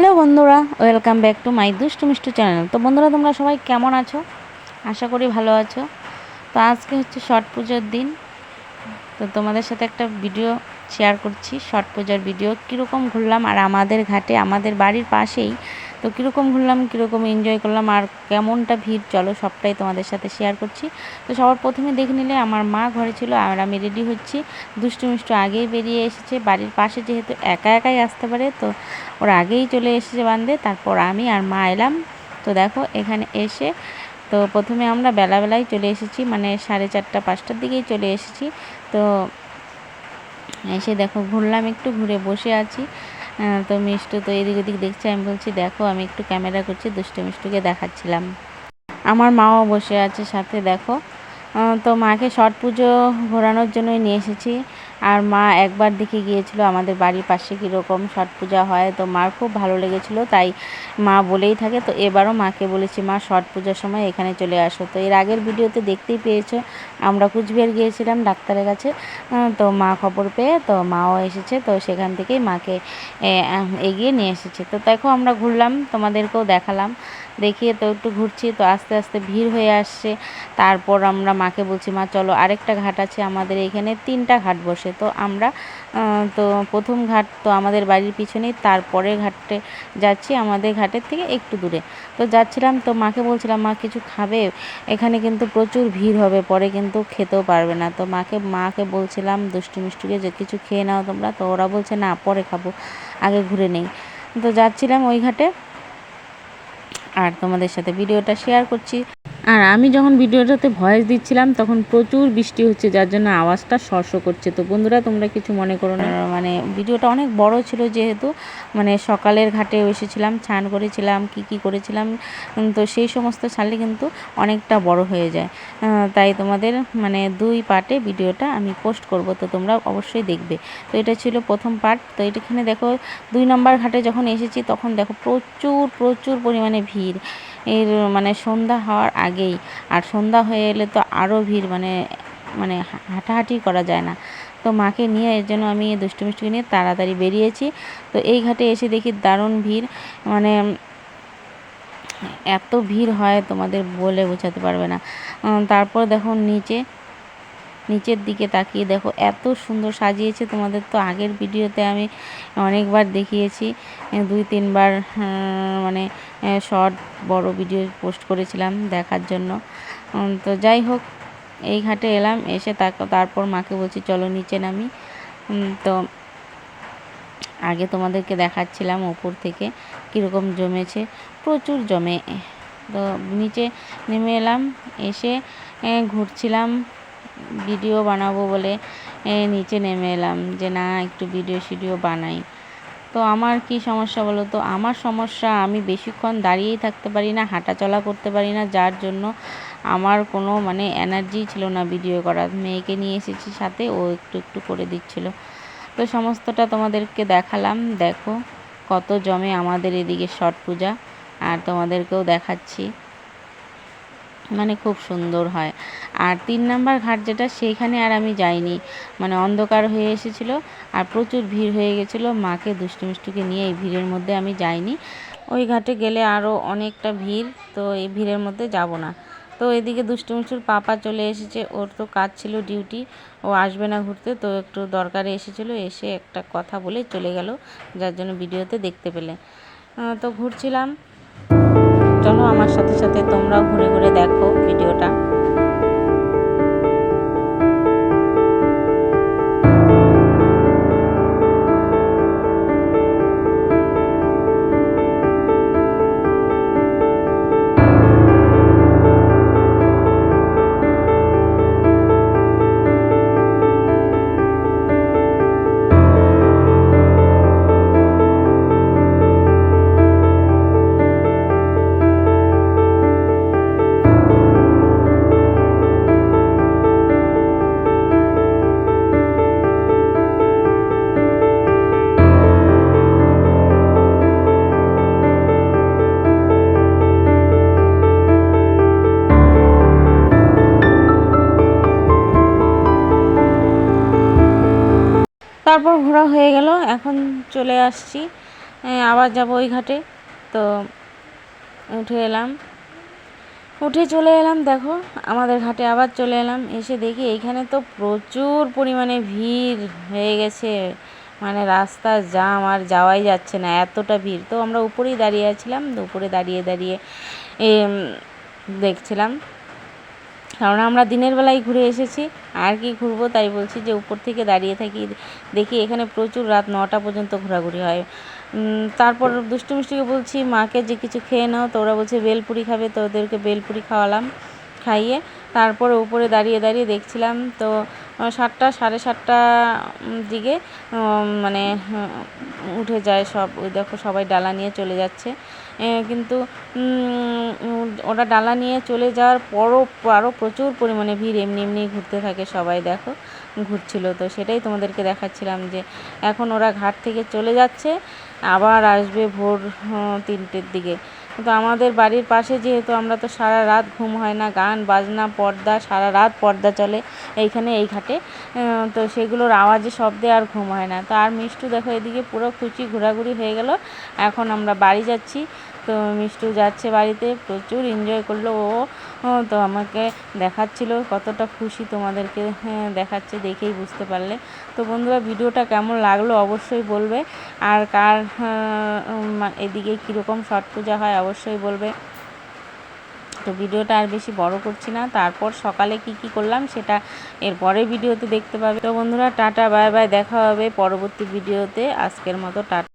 Hello বন্ধুরা, welcome back to my দুষ্টু Mishtu channel. তো বন্ধুরা, তোমরা সবাই কেমন আছো? আশা করি ভালো আছো। তো আজকে হচ্ছে ছট পুজোর দিন। তো তোমাদের সাথে একটা ভিডিও শেয়ার করছি। ছট পুজোর ভিডিও কীরকম ঘুরলাম আর আমাদের ঘাটে, আমাদের বাড়ির পাশেই তো কীরকম ঘুরলাম, কীরকম এনজয় করলাম, আর কেমনটা ভিড়, চলো সবটাই তোমাদের সাথে শেয়ার করছি। তো সবার প্রথমে দেখে নিলে আমার মা ঘরে ছিল, আর আমি রেডি হচ্ছি। দুষ্টু মিষ্টু আগেই বেরিয়ে এসেছে, বাড়ির পাশে যেহেতু একা একাই আসতে পারে, তো ওরা আগেই চলে এসেছে বান্ধে, তারপর আমি আর মা এলাম। তো দেখো, এখানে এসে তো প্রথমে আমরা বেলাবেলায় চলে এসেছি মানে সাড়ে চারটা, পাঁচটার দিকেই চলে এসেছি। তো এসে দেখো, ঘুরলাম একটু, ঘুরে বসে আছি। তো মিষ্টু তো এদিক ওদিক দেখছে, আমি বলছি, দেখো, আমি একটু ক্যামেরা করছি, দুষ্টু মিষ্টুকে দেখাচ্ছিলাম। আমার মাও বসে আছে সাথে, দেখো। তো মাকে ছট পুজো ঘোরানোর জন্যই নিয়ে এসেছি। আর মা একবার দেখে গিয়েছিল আমাদের বাড়ির পাশে কীরকম ছট পূজা হয়, তো মার খুব ভালো লেগেছিলো, তাই মা বলেই থাকে, তো এবারও মাকে বলেছি, মা, ছট পূজার সময় এখানে চলে আসো। তো এর আগের ভিডিওতে দেখতেই পেয়েছ, আমরা কুচবিহার গিয়েছিলাম ডাক্তারের কাছে তো মা খবর পেয়ে, তো মাও এসেছে, তো সেখান থেকেই মাকে এগিয়ে নিয়ে এসেছে। তো দেখো আমরা ঘুরলাম, তোমাদেরকেও দেখালাম, দেখিয়ে তো একটু ঘুরছি, তো আস্তে আস্তে ভিড় হয়ে আসছে, তারপর আমরা মাকে বলছি, মা, চলো আরেকটা ঘাট আছে আমাদের এখানে, তিনটা ঘাট বসে তো আমরা তো প্রথম ঘাট তো আমাদের বাড়ির পিছনেই তারপরে ঘাটে যাচ্ছি আমাদের ঘাটের থেকে একটু দূরে। তো যাচ্ছিলাম, তো মাকে বলছিলাম, মা, কিছু খাবে? এখানে কিন্তু প্রচুর ভিড় হবে, পরে কিন্তু খেতেও পারবে না। তো মাকে মাকে বলছিলাম, দুষ্টু মিষ্টুকে যে কিছু খেয়ে নাও তোমরা। তো ওরা বলছে, না, পরে খাব, আগে ঘুরে নেই। তো যাচ্ছিলাম ওই ঘাটে। আর তোমাদের সাথে ভিডিওটা শেয়ার করছি। আর আমি যখন ভিডিওটাতে ভয়েস দিচ্ছিলাম, তখন প্রচুর বৃষ্টি হচ্ছে, যার জন্য আওয়াজটা শর্ষ করছে। তো বন্ধুরা, তোমরা কিছু মনে করো না। মানে ভিডিওটা অনেক বড় ছিল যেহেতু মানে সকালের ঘাটে এসেছিলাম ছান করেছিলাম, কি কি করেছিলাম তো সেই সমস্ত ছাড়লে কিন্তু অনেকটা বড় হয়ে যায়। তাই তোমাদের মানে দুই পার্টে ভিডিওটা আমি পোস্ট করব, তো তোমরা অবশ্যই দেখবে। তো এটা ছিল প্রথম পার্ট। তো এটাখানে দেখো, দুই নম্বর ঘাটে যখন এসেছি, তখন দেখো প্রচুর প্রচুর পরিমাণে ভিড়। এর মানে সন্ধ্যা হওয়ার আগেই। আর সন্ধ্যা হয়ে এলে তো আরও ভিড় মানে মানে হাঁটাহাঁটি করা যায় না। তো মাকে নিয়ে এর জন্য আমি দুষ্টু মিষ্টিকে নিয়ে তাড়াতাড়ি বেরিয়েছি। তো এই ঘাটে এসে দেখি দারুণ ভিড়। মানে এত ভিড় হয় তোমাদের বলে বোঝাতে পারবে না। তারপর দেখো নিচে নিচের দিকে তাকিয়ে দেখো, এত সুন্দর সাজিয়েছে তোমাদের তো আগের ভিডিওতে আমি অনেকবার দেখিয়েছি। দুই তিনবার মানে শর্ট বড় ভিডিও পোস্ট করেছিলাম দেখার জন্য। তো যাই হোক, এই ঘাটে এলাম, এসে তারপর মাকে বলছি, চলো নিচে নামি। তো আগে তোমাদেরকে দেখাচ্ছিলাম ওপর থেকে কীরকম জমেছে, প্রচুর জমে। তো নিচে নেমে এলাম, এসে ঘুরছিলাম। ভিডিও বানাবো বলে নিচে নেমে এলাম যে না, একটু ভিডিও শিডিও বানাই। তো আমার কি সমস্যা বলো তো? আমার সমস্যা, আমি বেশিক্ষণ দাঁড়িয়েই থাকতে পারি না, হাঁটাচলা করতে পারি না, যার জন্য আমার কোনো মানে এনার্জি ছিল না ভিডিও করার। মেয়েকে নিয়ে এসেছি সাথে, ও একটু একটু করে দিচ্ছিল। তো সমস্তটা তোমাদেরকে দেখালাম। দেখো কত জমে আমাদের এদিকে ছট পূজা আর তোমাদেরকেও দেখাচ্ছি। মানে খুব সুন্দর হয়। আর তিন নাম্বার ঘাট যেটা সেইখানে আর আমি যাইনি। মানে অন্ধকার হয়ে এসেছিল আর প্রচুর ভিড় হয়ে গেছিল। মাকে দুষ্টু মিষ্টুকে নিয়ে এই ভিড়ের মধ্যে আমি যাইনি। ওই ঘাটে গেলে আরও অনেকটা ভিড়, তো এই ভিড়ের মধ্যে যাব না। তো এদিকে দুষ্টু মিষ্টুর পাপা চলে এসেছে। ওর তো কাজ ছিল ডিউটি। ও আসবে না ঘুরতে, তো একটু দরকারে এসেছিল। এসে একটা কথা বলে চলে গেল, যার জন্য ভিডিওতে দেখতে পেলে। তো ঘুরছিলাম। চলো আমার সাথে সাথে তোমরাও ঘুরে ঘুরে দেখো ভিডিওটা। তারপর ঘোরা হয়ে গেল, এখন চলে আসছি আবার যাব ওই ঘাটে। তো উঠে এলাম। উঠে চলে এলাম, দেখো, আমাদের ঘাটে আবার চলে এলাম, এসে দেখি এইখানে তো প্রচুর পরিমাণে ভিড় হয়ে গেছে। মানে রাস্তা জাম, আর যাওয়াই যাচ্ছে না, এতটা ভিড়। তো আমরা উপরেই দাঁড়িয়ে আছিলাম উপরে দাঁড়িয়ে দাঁড়িয়ে দেখছিলাম। কারণ আমরা দিনের বেলায় ঘুরে এসেছি, আর কি ঘুরবো তাই বলছি যে উপর থেকে দাঁড়িয়ে থাকি, দেখি এখানে প্রচুর রাত নটা পর্যন্ত ঘোরাঘুরি হয়। তারপর দুষ্টু মিষ্টিকে বলছি, মাকে যে কিছু খেয়ে নাও। তো ওরা বলছে, বেলপুরি খাবে। তো ওদেরকে বেলপুরি খাওয়ালাম, খাইয়ে তারপরে উপরে দাঁড়িয়ে দাঁড়িয়ে দেখছিলাম তো সাতটা, সাড়ে সাতটা দিকে মানে উঠে যায় সব। ওই দেখো সবাই ডালা নিয়ে চলে যাচ্ছে। কিন্তু ওরা ডালা নিয়ে চলে যাওয়ার পরও আরও প্রচুর পরিমাণে ভিড়, এমনি এমনি ঘুরতে থাকে সবাই, দেখো, ঘুরছিল। তো সেটাই তোমাদেরকে দেখাচ্ছিলাম যে, এখন ওরা ঘাট থেকে চলে যাচ্ছে, আবার আসবে ভোর তিনটের দিকে। কিন্তু আমাদের বাড়ির পাশে যেহেতু আমরা তো সারা রাত ঘুম হয় না, গান, বাজনা, পর্দা, সারা রাত পর্দা চলে এইখানে এই ঘাটে তো সেগুলোর আওয়াজে শব্দে আর ঘুম হয় না। তো আর মিষ্টু দেখো এদিকে পুরো খুশি ঘোরাঘুরি হয়ে গেল, এখন আমরা বাড়ি যাচ্ছি। তো মিষ্টু যাচ্ছে বাড়িতে প্রচুর এনজয় করল। ও তো আমাকে দেখাচ্ছিল কতটা খুশি তোমাদেরকে হ্যাঁ, দেখাচ্ছে দেখেই বুঝতে পারলে। তো বন্ধুরা ভিডিওটা কেমন লাগল অবশ্যই বলবে। আর কার এদিকে কীরকম ছট পূজা হয় অবশ্যই বলবে। তো ভিডিওটা আর বেশি বড় করছি না। তারপর সকালে কি কি করলাম সেটা এর পরে ভিডিওতে দেখতে পাবে। তো বন্ধুরা টাটা বাই বাই দেখা হবে পরবর্তী ভিডিওতে। আজকের মতো টাটা।